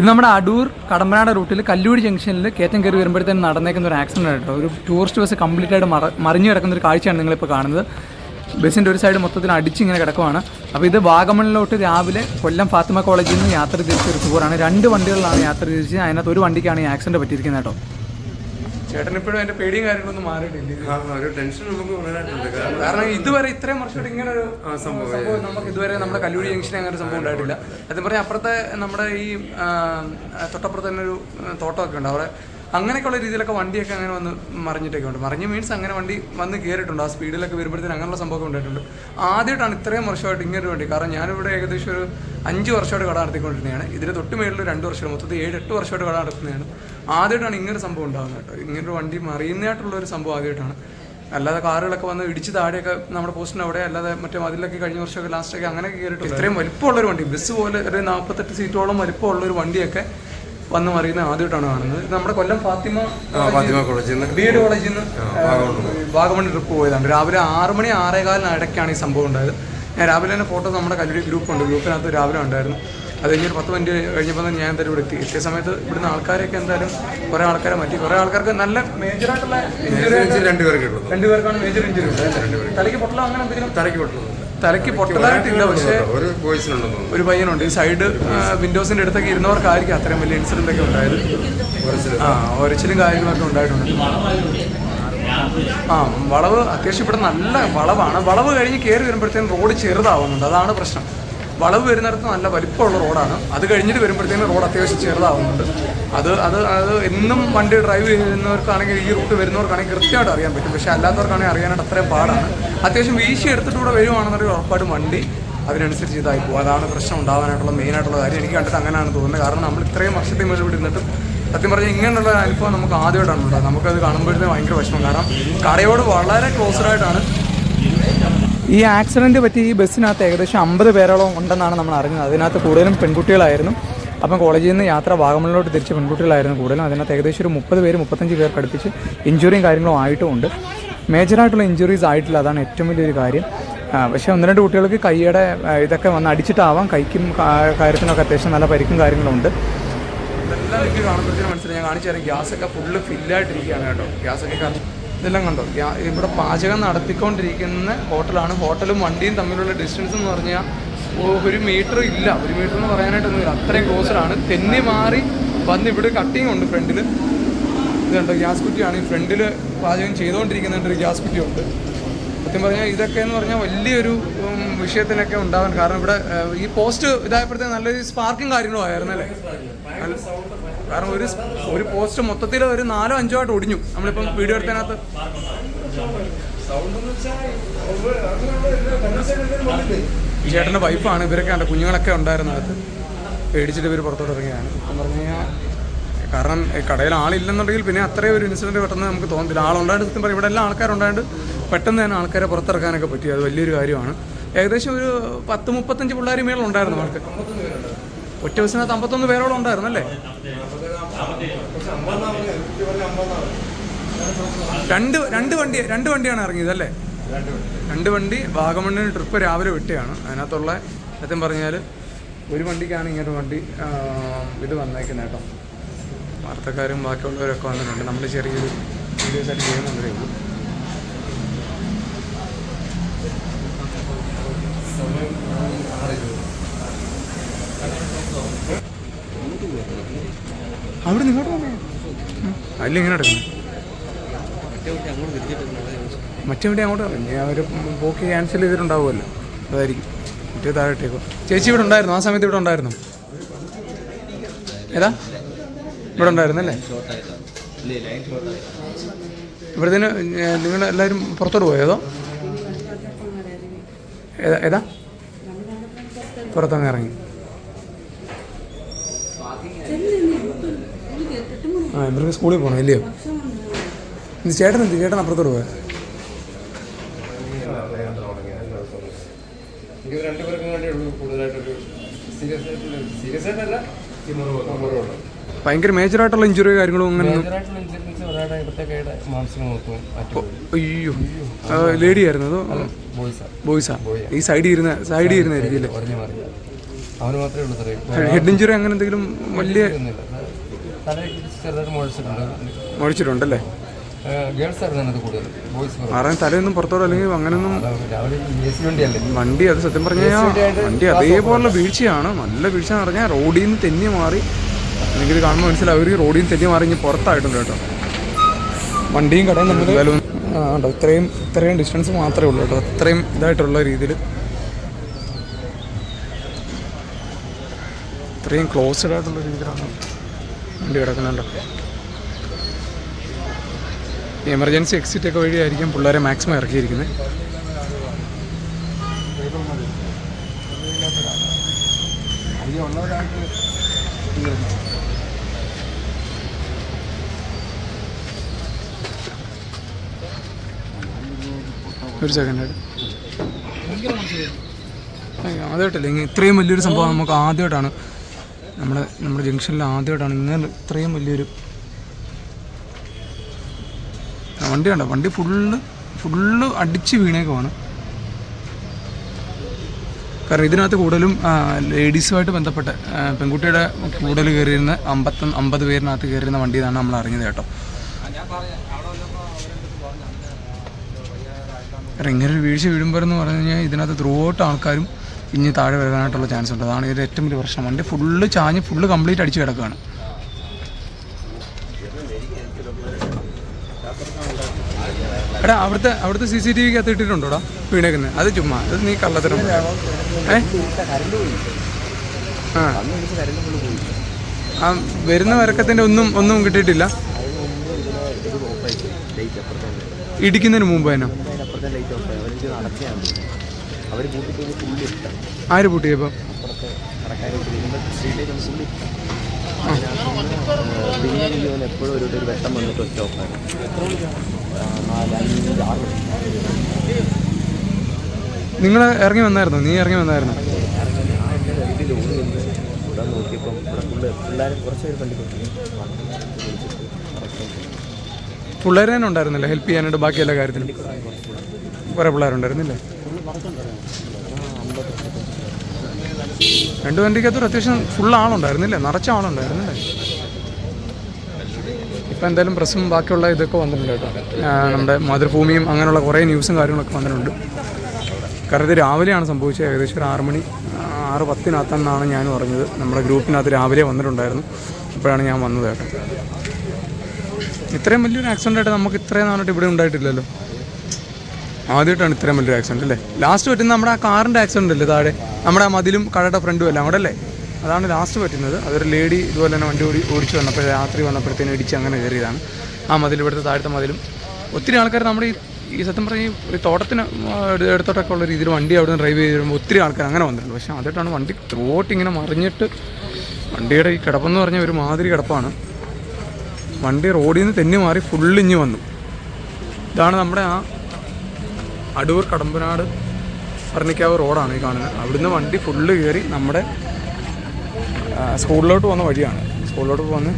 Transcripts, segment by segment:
ഇത് നമ്മുടെ അടൂർ കടമ്പനാട് റൂട്ടിൽ കല്ലൂടി ജംഗ്ഷനിൽ കയറ്റം കയറി വരുമ്പോഴത്തേനും നടന്നേക്കുന്ന ഒരു ആക്സിഡന്റ് ആയിട്ടോ ഒരു ടൂറിസ്റ്റ് ബസ് കംപ്ലീറ്റ് ആയിട്ട് മറ മറിഞ്ഞു കിടക്കുന്ന ഒരു കാഴ്ചയാണ് നിങ്ങളിപ്പോൾ കാണുന്നത്. ബസ്സിന്റെ ഒരു സൈഡ് മൊത്തത്തിൽ അടിച്ചിങ്ങനെ കിടക്കുവാണ്. അപ്പോൾ ഇത് വാഗമണിലോട്ട് രാവിലെ കൊല്ലം ഫാത്തിമ കോളേജിൽ നിന്ന് യാത്ര തിരിച്ച ഒരു ടൂറാണ് രണ്ട് വണ്ടികളിലാണ് യാത്ര തിരിച്ച്. അതിനകത്ത് ഒരു വണ്ടിക്കാണ് ഈ ആക്സിഡന്റ് പറ്റിയിരിക്കുന്നത് കേട്ടോ. ചേട്ടൻ ഇപ്പോഴും അതിന്റെ പേടിയും കാര്യങ്ങളൊന്നും മാറിയിട്ടില്ല. ഒരു ടെൻഷൻ നമുക്ക് വളരാനുണ്ട് കാരണം ഇതുവരെ ഇത്രയും വർഷമായിട്ട് ഇങ്ങനെ ഒരു സംഭവം. നമുക്ക് ഇതുവരെ നമ്മുടെ കല്ലൂരി ജംഗ്ഷനിൽ അങ്ങനെ ഒരു സംഭവം ഉണ്ടായിട്ടില്ല. അതും പറഞ്ഞാൽ അപ്പുറത്തെ നമ്മുടെ ഈ തൊട്ടപ്പുറത്ത് തന്നെ ഒരു തോട്ടമൊക്കെ ഉണ്ട്. അവിടെ അങ്ങനെയൊക്കെയുള്ള രീതിയിലൊക്കെ വണ്ടിയൊക്കെ അങ്ങനെ വന്ന് മറിഞ്ഞിട്ടൊക്കെ ഉണ്ട്. മറിഞ്ഞ് മീൻസ് അങ്ങനെ വണ്ടി വന്ന് കയറിയിട്ടുണ്ട് ആ സ്പീഡിലൊക്കെ വരുമ്പോഴത്തേന് അങ്ങനെയുള്ള സംഭവം ഉണ്ടായിട്ടുണ്ട് ആദ്യമായിട്ടാണ് ഇത്രയും വർഷമായിട്ട് ഇങ്ങനെ ഒരു വണ്ടി. കാരണം ഞാനിവിടെ ഏകദേശം ഒരു അഞ്ച് വർഷമായിട്ട് കട നടത്തിക്കൊണ്ടിരുന്നതാണ്. ഇതിന് തൊട്ട് മേളിൽ രണ്ട് വർഷം മൊത്തത്തിൽ ഏഴ് എട്ട് വർഷമായിട്ട് കട നടത്തുന്നതാണ്. ആദ്യമായിട്ടാണ് ഇങ്ങനൊരു സംഭവം ഉണ്ടാകുന്നത് കേട്ടോ. ഇങ്ങനൊരു വണ്ടി മറിയുന്നതായിട്ടുള്ള ഒരു സംഭവം ആദ്യമായിട്ടാണ്. അല്ലാതെ കാറുകളൊക്കെ വന്ന് ഇടിച്ച് താഴെയൊക്കെ നമ്മുടെ പോസ്റ്റിന് അവിടെ അല്ലാതെ മറ്റേ മതിലൊക്കെ കഴിഞ്ഞ വർഷമൊക്കെ ലാസ്റ്റൊക്കെ അങ്ങനെയൊക്കെ കയറിയിട്ട് ഇത്രയും വലിപ്പമുള്ളൊരു വണ്ടി. ബസ് പോലെ ഒരു നാൽപ്പത്തെട്ട് സീറ്റോളം വലിപ്പമുള്ള ഒരു വണ്ടിയൊക്കെ വന്ന് മറിയുന്ന ആദ്യമായിട്ടാണ് കാണുന്നത്. നമ്മുടെ കൊല്ലം ഫാത്തിമ ഫാത്തിമ കോളേജിൽ നിന്ന് ബി എഡ് കോളേജിൽ നിന്ന് വാഗമൺ ട്രിപ്പ് പോയതാണ്. രാവിലെ ആറ് മണി ആറേകാലിന് ഇടയ്ക്കാണ് ഈ സംഭവം ഉണ്ടായത്. ഞാൻ രാവിലെ തന്നെ ഫോട്ടോ നമ്മുടെ കല്ലൂരി ഗ്രൂപ്പുണ്ട് ഗ്രൂപ്പിനകത്ത് രാവിലെ ഉണ്ടായിരുന്നു. അത് കഴിഞ്ഞൊരു പത്ത് മിനിറ്റ് കഴിഞ്ഞപ്പോൾ തന്നെ ഞാൻ എന്തായാലും ഇവിടെ എത്തി. എത്തിയ സമയത്ത് ഇവിടുന്ന് ആൾക്കാരെയൊക്കെ എന്തായാലും കുറേ ആൾക്കാരെ മാറ്റി. കുറേ ആൾക്കാർക്ക് നല്ല മേജറായിട്ടുള്ള രണ്ടുപേർക്കാണ് മേജർ ഇഞ്ചുറി തലയ്ക്ക് പൊട്ടലോ അങ്ങനെ എന്തെങ്കിലും? തലയ്ക്ക് പൊട്ടുന്നുണ്ട് തലയ്ക്ക് പൊട്ടലായിട്ടില്ല പക്ഷേ ഒരു പയ്യനുണ്ട്. ഈ സൈഡ് വിൻഡോസിന്റെ അടുത്തൊക്കെ ഇരുന്നവർക്കായിരിക്കും അത്രയും വലിയ ഇൻസിഡന്റ് ഒക്കെ ഉണ്ടായത്. ആ ഒരച്ചിലും കാര്യങ്ങളൊക്കെ ഉണ്ടായിട്ടുണ്ട്. ആ വളവ് അത്യാവശ്യം ഇവിടെ നല്ല വളവാണ്. വളവ് കഴിഞ്ഞ് കയറി വരുമ്പോഴത്തേക്കും റോഡ് ചെറുതാവുന്നുണ്ട്. അതാണ് പ്രശ്നം. വളവ് വരുന്നിടത്ത് നല്ല വലിപ്പമുള്ള റോഡാണ്. അത് കഴിഞ്ഞിട്ട് വരുമ്പോഴത്തേനും റോഡ് അത്യാവശ്യം ചെറുതാവുന്നുണ്ട്. അത് അത് അത് എന്നും വണ്ടി ഡ്രൈവ് ചെയ്യുന്നവർക്കാണെങ്കിൽ ഈ റൂട്ട് വരുന്നവർക്കാണെങ്കിൽ കൃത്യമായിട്ട് അറിയാൻ പറ്റും. പക്ഷേ അല്ലാത്തവർക്കാണെങ്കിൽ അറിയാനായിട്ട് അത്രയും പാടാണ്. അത്യാവശ്യം വീശി എടുത്തിട്ടൂടെ വരുവാണെന്നുണ്ടെങ്കിൽ ഉറപ്പായിട്ട് വണ്ടി അതിനനുസരിച്ച് ഇതായി പോകും. അതാണ് പ്രശ്നം ഉണ്ടാവാനായിട്ടുള്ള മെയിനായിട്ടുള്ള കാര്യം. എനിക്ക് കണ്ടിട്ട് അങ്ങനെയാണ് തോന്നുന്നത്. കാരണം നമ്മൾ ഇത്രയും വർഷത്തെ മുകളിൽ ഇവിടെ ഇരുന്നിട്ടും സത്യം പറഞ്ഞാൽ ഇങ്ങനെയുള്ള അനുഭവം നമുക്ക് ആദ്യമായിട്ടാണ് ഉണ്ടാകുന്നത്. നമുക്കത് കാണുമ്പോഴത്തേക്കും ഭയങ്കര വിഷമം. കാരണം കടയോട് വളരെ ക്ലോസ്ഡ് ആയിട്ടാണ് ഈ ആക്സിഡന്റ് പറ്റി ഈ ബസ്സിനകത്ത് ഏകദേശം അമ്പത് പേരോളം ഉണ്ടെന്നാണ് നമ്മൾ അറിഞ്ഞത്. അതിനകത്ത് കൂടുതലും പെൺകുട്ടികളായിരുന്നു. അപ്പം കോളേജിൽ നിന്ന് യാത്ര വാഗമണിലോട്ട് തിരിച്ച് പെൺകുട്ടികളായിരുന്നു കൂടുതലും. അതിനകത്ത് ഏകദേശം ഒരു മുപ്പത് പേര് മുപ്പത്തഞ്ച് പേർക്ക് അടുപ്പിച്ച് ഇഞ്ചുറിയും കാര്യങ്ങളും ആയിട്ടുമുണ്ട് മേജറായിട്ടുള്ള ഇഞ്ചുറീസ് ആയിട്ടില്ല. അതാണ് ഏറ്റവും വലിയൊരു കാര്യം. പക്ഷേ ഒന്ന് രണ്ട് കുട്ടികൾക്ക് കൈയുടെ ഇതൊക്കെ വന്ന് അടിച്ചിട്ടാവാം. കൈക്കും കാര്യത്തിനൊക്കെ അത്യാവശ്യം നല്ല പരിക്കും കാര്യങ്ങളുണ്ട് ഇതെല്ലാം എനിക്ക് കാണുമ്പോഴത്തേനും മനസ്സിലായി. ഞാൻ കാണിച്ചു തരാം. ഗ്യാസൊക്കെ ഫുള്ള് ഫില്ലായിട്ടിരിക്കുകയാണ് കേട്ടോ. ഗ്യാസൊക്കെ ഇതെല്ലാം കണ്ടോ? ഇവിടെ പാചകം നടത്തിക്കൊണ്ടിരിക്കുന്ന ഹോട്ടലാണ്. ഹോട്ടലും വണ്ടിയും തമ്മിലുള്ള ഡിസ്റ്റൻസ് എന്ന് പറഞ്ഞാൽ ഒരു മീറ്റർ ഇല്ല. ഒരു മീറ്റർ എന്ന് പറയാനായിട്ടൊന്നുമില്ല. അത്രയും ക്ലോസ്ഡാണ് തെന്നി മാറി വന്ന് ഇവിടെ കട്ടിങ് ഉണ്ട് ഫ്രണ്ടിൽ ഇത് കണ്ടോ? ഗ്യാസ് കുറ്റിയാണ്. ഈ ഫ്രണ്ടിൽ പാചകം ചെയ്തുകൊണ്ടിരിക്കുന്നുണ്ട് ഒരു ഗ്യാസ് കുറ്റി ഉണ്ട്. സത്യം പറഞ്ഞാൽ ഇതൊക്കെ എന്ന് പറഞ്ഞാൽ വലിയൊരു വിഷയത്തിനൊക്കെ ഉണ്ടാവാൻ കാരണം ഇവിടെ ഈ പോസ്റ്റ് ഇതായപ്പോഴത്തേക്ക് നല്ലൊരു സ്പാർക്കും കാര്യങ്ങളും ആയിരുന്നു അല്ലേ? നല്ല- കാരണം ഒരു ഒരു പോസ്റ്റ് മൊത്തത്തിൽ ഒരു നാലോ അഞ്ചോ ആയിട്ട് ഒടിഞ്ഞു. നമ്മളിപ്പം വീഡിയോ എടുത്തതിനകത്ത്. ചേട്ടന്റെ വൈഫാണ്. ഇവരൊക്കെ ഉണ്ട് കുഞ്ഞുങ്ങളൊക്കെ ഉണ്ടായിരുന്ന അകത്ത്. പേടിച്ചിട്ട് ഇവർ പുറത്തോട്ട് ഇറങ്ങിയാണ് എന്ന് പറഞ്ഞു കഴിഞ്ഞാൽ കാരണം കടയിൽ ആളില്ലെന്നുണ്ടെങ്കിൽ പിന്നെ അത്രയും ഒരു ഇൻസിഡന്റ് പെട്ടെന്ന് നമുക്ക് തോന്നുന്നില്ല ആളുണ്ടായിട്ട് സത്യം പറയും ഇവിടെ എല്ലാം ആൾക്കാരുണ്ടായിട്ട് പെട്ടെന്ന് തന്നെ ആൾക്കാരെ പുറത്തിറക്കാനൊക്കെ പറ്റി. അത് വലിയൊരു കാര്യമാണ്. ഏകദേശം ഒരു പത്ത് മുപ്പത്തഞ്ച് പിള്ളേർ മേളുണ്ടായിരുന്നു ആൾക്ക്. ഒറ്റ ബസ്സിനകത്ത് അമ്പത്തൊന്ന് പേരോളം ഉണ്ടായിരുന്നു അല്ലേ രണ്ട് രണ്ട് വണ്ടി രണ്ട് വണ്ടിയാണ് ഇറങ്ങിയത് അല്ലേ? രണ്ട് വണ്ടി വാഗമണ്ണിന് ട്രിപ്പ് രാവിലെ വിട്ടിയാണ്. അതിനകത്തുള്ള സത്യം പറഞ്ഞാൽ ഒരു വണ്ടിക്കാണ് ഇങ്ങനൊരു വണ്ടി ഇത് വന്നേക്കുന്നത് കേട്ടോ. വാർത്തക്കാരും ബാക്കിയുള്ളവരൊക്കെ വന്നിട്ടുണ്ട്. നമ്മൾ ചെറിയൊരു വീഡിയോസ് ആയിട്ട് ചെയ്യുന്നുണ്ടേ ഉള്ളൂ. അവിടെ നിങ്ങോട്ട് അല്ല ഇങ്ങനെ എടുക്കണം മറ്റേ വണ്ടി അങ്ങോട്ട് ഇറങ്ങി അവർ പോക്ക് ക്യാൻസൽ ചെയ്തിട്ടുണ്ടാവുമല്ലോ. അതായിരിക്കും. മറ്റേ താഴോട്ടേക്കോ ചേച്ചി ഇവിടെ ഉണ്ടായിരുന്നു. ആ സമയത്ത് ഇവിടെ ഉണ്ടായിരുന്നു. ഏതാ? ഇവിടെ ഉണ്ടായിരുന്നു അല്ലേ? ഇവിടത്തേന് നിങ്ങൾ എല്ലാവരും പുറത്തോട്ട് പോയോ? അതോ ഏതാ? ഏതാ? പുറത്തങ്ങ് ഇറങ്ങി. ആ ഇവർക്ക് സ്കൂളിൽ പോകണം ഇല്ലയോ? ഇത് ചേട്ടൻ എന്ത്? ചേട്ടൻ അപ്പുറത്തോട് പോയാ? ഭയങ്കര മേജർ ആയിട്ടുള്ള ഇഞ്ചുറി കാര്യങ്ങളും അങ്ങനെ മേജറായിട്ടുള്ള അയ്യോ. ലേഡി ആയിരുന്നു അതോ? ബോയ്സാ. ഈ സൈഡിൽ ഇരുന്ന സൈഡിൽ ഇരുന്നായിരിക്കും ഹെഡ് ഇഞ്ചുറി അങ്ങനെ എന്തെങ്കിലും വലിയ മുഴിച്ചിട്ടുണ്ടല്ലേ ആരാൻ തലയൊന്നും പുറത്തോടെ അല്ലെങ്കിൽ അങ്ങനെയൊന്നും വണ്ടി അത് സത്യം പറഞ്ഞാൽ വണ്ടി അതേപോലുള്ള വീഴ്ചയാണ്. നല്ല വീഴ്ച എന്ന് പറഞ്ഞാൽ റോഡിൽ നിന്ന് തെന്നി മാറി. എനിക്കിത് കാണുമ്പോൾ മനസ്സിലാവും. അവർ റോഡിൽ നിന്ന് തെന്നി മാറി ഇനി പുറത്തായിട്ടുണ്ട് കേട്ടോ. വണ്ടിയും കടയും തമ്മിൽ ഉണ്ടോ? ഇത്രയും ഇത്രയും ഡിസ്റ്റൻസ് മാത്രമേ ഉള്ളൂ കേട്ടോ. അത്രയും ഇതായിട്ടുള്ള രീതിയിൽ. ഇത്രയും ക്ലോസ്ഡ് ആയിട്ടുള്ള രീതിയിലാണ്. വണ്ടി കിടക്കുന്നുണ്ടോ? എമർജൻസി എക്സിറ്റ് ഒക്കെ വഴിയായിരിക്കും പിള്ളേരെ മാക്സിമം ഇറക്കിയിരിക്കുന്നത് ഒരു സെക്കൻഡ് ആദ്യമായിട്ടല്ലേ? ഇങ്ങനെ ഇത്രയും വലിയൊരു സംഭവം നമുക്ക് ആദ്യമായിട്ടാണ് നമ്മുടെ നമ്മുടെ ജംഗ്ഷനിൽ ആദ്യമായിട്ടാണ് ഇങ്ങനെ ഇത്രയും വലിയൊരു വണ്ടി വേണ്ട വണ്ടി ഫുള്ള് ഫുള്ള് അടിച്ച് വീണേക്കുവാണ്. കാരണം ഇതിനകത്ത് കൂടുതലും ലേഡീസുമായിട്ട് ബന്ധപ്പെട്ട പെൺകുട്ടിയുടെ കൂടുതൽ കയറിയിരുന്ന അമ്പത്തി അമ്പത് പേരിനകത്ത് കയറിയിരുന്ന വണ്ടി എന്നാണ് നമ്മൾ അറിഞ്ഞത് കേട്ടോ. കാരണം ഇങ്ങനെ ഒരു വീഴ്ച വീഴുമ്പോൾ എന്ന് പറഞ്ഞു കഴിഞ്ഞാൽ ഇതിനകത്ത് ത്രൂ ഔട്ട് ആൾക്കാരും ഇനി താഴെ വരാനായിട്ടുള്ള ചാൻസ് ഉണ്ട്. അതാണ് ഇതിന്റെ ഏറ്റവും വലിയ പ്രശ്നം. വണ്ടി ഫുള്ള് ചാഞ്ഞ് ഫുള്ള് കംപ്ലീറ്റ് അടിച്ച് കിടക്കുകയാണ് എടാ അവിടുത്തെ അവിടുത്തെ സി സി ടി വിക്ക് അകത്ത് ഇട്ടിട്ടുണ്ടോടാ? വീണേക്കുന്നത് അത് ചുമ്മാ അത് നീ കള്ളത്തരം. ഏ? ആ. ആ വരുന്ന വരക്കത്തിന്റെ ഒന്നും ഒന്നും കിട്ടിയിട്ടില്ല. ഇടിക്കുന്നതിന് മുമ്പ് തന്നെ. അവർ ഇഷ്ടം. ആര് പൂട്ടിയപ്പോൾ അപ്പുറത്തെ കടക്കാരെ സ്ട്രീറ്റിലേക്ക് പുള്ളി പിന്നെ എനിക്ക് തോന്നുന്നു എപ്പോഴും ഒരു ഒരു വെട്ടം വന്നിട്ട് ഒറ്റ ഓഫാണ് നാല് അഞ്ച് ആറ് നിങ്ങൾ ഇറങ്ങി വന്നായിരുന്നു? നീ ഇറങ്ങി വന്നായിരുന്നു? പിള്ളേരെ ഓടി നിന്ന് ഇവിടെ നോക്കിയപ്പം ഇവിടെ ഫുള്ള് പിള്ളേർ കുറച്ച് പേര് പള്ളി പിള്ളേർ തന്നെ ഉണ്ടായിരുന്നില്ല? ഹെൽപ്പ് ചെയ്യാനായിട്ട് ബാക്കി എല്ലാ കാര്യത്തിലും കുറേ പിള്ളേരുണ്ടായിരുന്നില്ലേ? രണ്ട് വണ്ടിക്കകത്തൊരു അത്യാവശ്യം ഫുൾ ആളുണ്ടായിരുന്നില്ലേ? നിറച്ച ആളുണ്ടായിരുന്നില്ലേ? ഇപ്പം എന്തായാലും പ്രസ്സും ബാക്കിയുള്ള ഇതൊക്കെ വന്നിട്ടുണ്ട് കേട്ടോ. നമ്മുടെ മാതൃഭൂമിയും അങ്ങനെയുള്ള കുറേ ന്യൂസും കാര്യങ്ങളൊക്കെ വന്നിട്ടുണ്ട്. കാരണം ഇത് രാവിലെയാണ് സംഭവിച്ചത്. ഏകദേശം ഒരു ആറ് മണി ആറ് പത്തിനകത്തെന്നാണ് ഞാൻ പറഞ്ഞത് നമ്മുടെ ഗ്രൂപ്പിനകത്ത് രാവിലെ വന്നിട്ടുണ്ടായിരുന്നു. അപ്പോഴാണ് ഞാൻ വന്നത് കേട്ടോ. ഇത്രയും വലിയൊരു ആക്സിഡന്റ് ആയിട്ട് നമുക്ക് ഇത്രയും നാളായിട്ട് ഇവിടെ ഉണ്ടായിട്ടില്ലല്ലോ. ആദ്യമായിട്ടാണ് ഇത്രയും വലിയൊരു ആക്സിഡന്റ് അല്ലേ? ലാസ്റ്റ് പറ്റുന്നത് നമ്മുടെ ആ കാറിന്റെ ആക്സിഡന്റ് അല്ലേ താഴെ? നമ്മുടെ ആ മതിലും കടയുടെ ഫ്രണ്ടും എല്ലാം കൂടെ അല്ലേ? അതാണ് ലാസ്റ്റ് പറ്റുന്നത്. അതൊരു ലേഡി ഇതുപോലെ തന്നെ വണ്ടി ഓടി ഓടിച്ച് വന്നപ്പോൾ രാത്രി വന്നപ്പോഴത്തേനും ഇടിച്ച് അങ്ങനെ കയറിയതാണ്. ആ മതിൽ ഇവിടുത്തെ താഴത്തെ മതിലും. ഒത്തിരി ആൾക്കാർ നമ്മുടെ ഈ ഈ സത്യം പറഞ്ഞ ഈ തോട്ടത്തിന് എടുത്തോട്ടൊക്കെ ഉള്ള രീതിയിൽ വണ്ടി അവിടെ നിന്ന് ഡ്രൈവ് ചെയ്ത് വരുമ്പോൾ ഒത്തിരി ആൾക്കാർ അങ്ങനെ വന്നിട്ടുണ്ട്. പക്ഷേ ആദ്യമായിട്ടാണ് വണ്ടി ത്രോട്ട് ഇങ്ങനെ മറിഞ്ഞിട്ട് വണ്ടിയുടെ ഈ കിടപ്പെന്ന് പറഞ്ഞാൽ ഒരു മാതിരി കിടപ്പാണ്. വണ്ടി റോഡിൽ നിന്ന് തെന്നി മാറി ഫുള്ളിഞ്ഞ് വന്നു. ഇതാണ് നമ്മുടെ ആ അടൂർ കടമ്പനാട് ഭരണിക്കാവ് റോഡാണ് ഈ കാണുന്നത്. അവിടുന്ന് വണ്ടി ഫുള്ള് കയറി നമ്മുടെ സ്കൂളിലോട്ട് പോകുന്ന വഴിയാണ്. സ്കൂളിലോട്ട് പോകുന്ന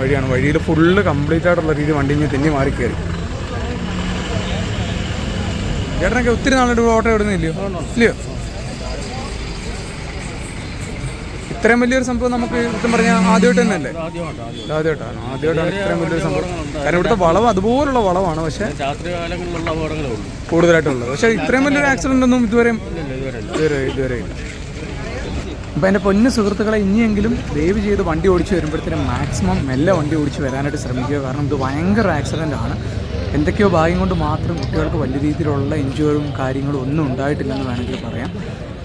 വഴിയാണ്. വഴിയിൽ ഫുള്ള് കംപ്ലീറ്റ് ആയിട്ടുള്ള രീതി വണ്ടി ഇങ്ങനെ തിന്നി മാറി കയറി. ചേട്ടനൊക്കെ ഒത്തിരി നാളെ ഓട്ടോ എവിടെ നിന്നില്ലയോ ഇല്ലയോ? ഇത്രയും വലിയൊരു സംഭവം നമുക്ക് സത്യം പറഞ്ഞാൽ ആദ്യമായിട്ട് തന്നെ അല്ലേ ആദ്യമായിട്ടാണ് ആദ്യമായിട്ടാണ് ഇത്രയും വലിയൊരു സംഭവം. കാരണം ഇവിടുത്തെ വളവ് അതുപോലുള്ള വളവാണ് പക്ഷേ കൂടുതലായിട്ടുള്ളത്. പക്ഷേ ഇത്രയും വലിയൊരു ആക്സിഡന്റ് ഒന്നും ഇതുവരെ ഇതുവരെ ഇതുവരെ ഇല്ല അപ്പോൾ എന്റെ പൊന്നു സുഹൃത്തുക്കളെ ഇനിയെങ്കിലും ദയവ് ചെയ്ത് വണ്ടി ഓടിച്ച് വരുമ്പോഴത്തേനും മാക്സിമം മെല്ലെ വണ്ടി ഓടിച്ച് വരാനായിട്ട് ശ്രമിക്കുക. കാരണം ഇത് ഭയങ്കര ആക്സിഡന്റ് ആണ്. എന്തൊക്കെയോ ഭാഗ്യം കൊണ്ട് മാത്രം കുട്ടികൾക്ക് വലിയ രീതിയിലുള്ള എൻജോയും കാര്യങ്ങളും ഒന്നും ഉണ്ടായിട്ടില്ലെന്ന് വേണമെങ്കിൽ പറയാം.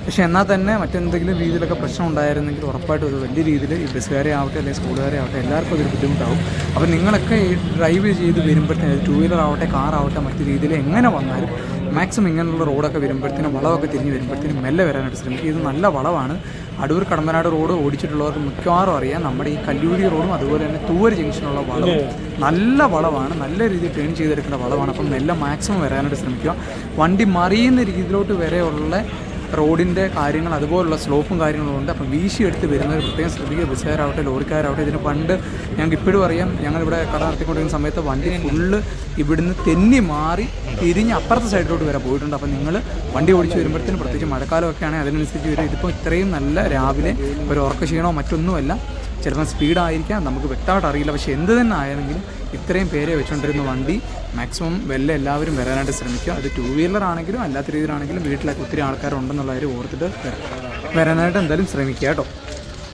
പക്ഷേ എന്നാൽ തന്നെ മറ്റെന്തെങ്കിലും രീതിയിലൊക്കെ പ്രശ്നം ഉണ്ടായിരുന്നെങ്കിൽ ഉറപ്പായിട്ടും ഒരു വലിയ രീതിയിൽ ഈ ബസ്സുകാരെ ആവട്ടെ അല്ലെങ്കിൽ സ്കൂളുകാരെ ആവട്ടെ എല്ലാവർക്കും അതൊരു ബുദ്ധിമുട്ടാവും. അപ്പോൾ നിങ്ങളൊക്കെ ഈ ഡ്രൈവ് ചെയ്ത് വരുമ്പോഴത്തേനും ടൂ വീലർ ആവട്ടെ കാർ ആവട്ടെ മറ്റു രീതിയിൽ എങ്ങനെ വന്നാലും മാക്സിമം ഇങ്ങനെയുള്ള റോഡൊക്കെ വരുമ്പോഴത്തേനും വളവൊക്കെ തിരിഞ്ഞ് വരുമ്പോഴത്തേനും മെല്ലെ വരാനായിട്ട് ശ്രമിക്കും ഇത് നല്ല വളവാണ്. അടൂർ കടമ്പനാട് റോഡ് ഓടിച്ചിട്ടുള്ളവർക്ക് മിക്കവാറും അറിയാം നമ്മുടെ ഈ കല്ലൂരി റോഡും അതുപോലെ തന്നെ തൂവര് ജംഗ്ഷനുള്ള വളവും നല്ല വളവാണ്. നല്ല രീതിയിൽ ട്രെയിൻ ചെയ്തെടുക്കേണ്ട വളവാണ്. അപ്പം മെല്ലെ മാക്സിമം വരാനായിട്ട് ശ്രമിക്കുക. വണ്ടി മറിയുന്ന രീതിയിലോട്ട് വരെയുള്ള റോഡിന്റെ കാര്യങ്ങൾ അതുപോലുള്ള സ്ലോപ്പും കാര്യങ്ങളും ഉണ്ട്. അപ്പം വീശി എടുത്ത് വരുന്നവർ പ്രത്യേകം ശ്രദ്ധിക്കുക. ബസ്സുകാരാവട്ടെ ലോറിക്കാരാവട്ടെ ഇതിന് പണ്ട് ഞങ്ങൾക്ക് ഇപ്പോഴും അറിയാം ഞങ്ങളിവിടെ കട നടത്തിക്കൊണ്ടിരുന്ന സമയത്ത് വണ്ടി ഫുള്ള് ഇവിടുന്ന് തെന്നി മാറി തിരിഞ്ഞ് അപ്പുറത്തെ സൈഡിലോട്ട് വരെ പോയിട്ടുണ്ട്. അപ്പം നിങ്ങൾ വണ്ടി ഓടിച്ച് വരുമ്പോഴത്തേനും പ്രത്യേകിച്ച് മഴക്കാലമൊക്കെ ആണെങ്കിൽ അതിനനുസരിച്ച് വരും ഇതിപ്പോൾ ഇത്രയും നല്ല രാവിലെ ഒരു ഉറക്ക ക്ഷീണമോ മറ്റൊന്നുമല്ല ചിലപ്പോൾ സ്പീഡായിരിക്കാം നമുക്ക് വ്യക്തമായിട്ട് അറിയില്ല. പക്ഷേ എന്ത് തന്നെ ആയെങ്കിലും ഇത്രയും പേരെ വെച്ചുകൊണ്ടിരുന്ന വണ്ടി മാക്സിമം വെല്ല എല്ലാവരും വരാനായിട്ട് ശ്രമിക്കുക അത് ടൂ വീലർ ആണെങ്കിലും അല്ലാത്ത രീതിയിലാണെങ്കിലും വീട്ടിലൊക്കെ ഒത്തിരി ആൾക്കാരുണ്ടെന്നുള്ള കാര്യം ഓർത്തിട്ട് വരാം. വരാനായിട്ട് എന്തായാലും ശ്രമിക്കുക കേട്ടോ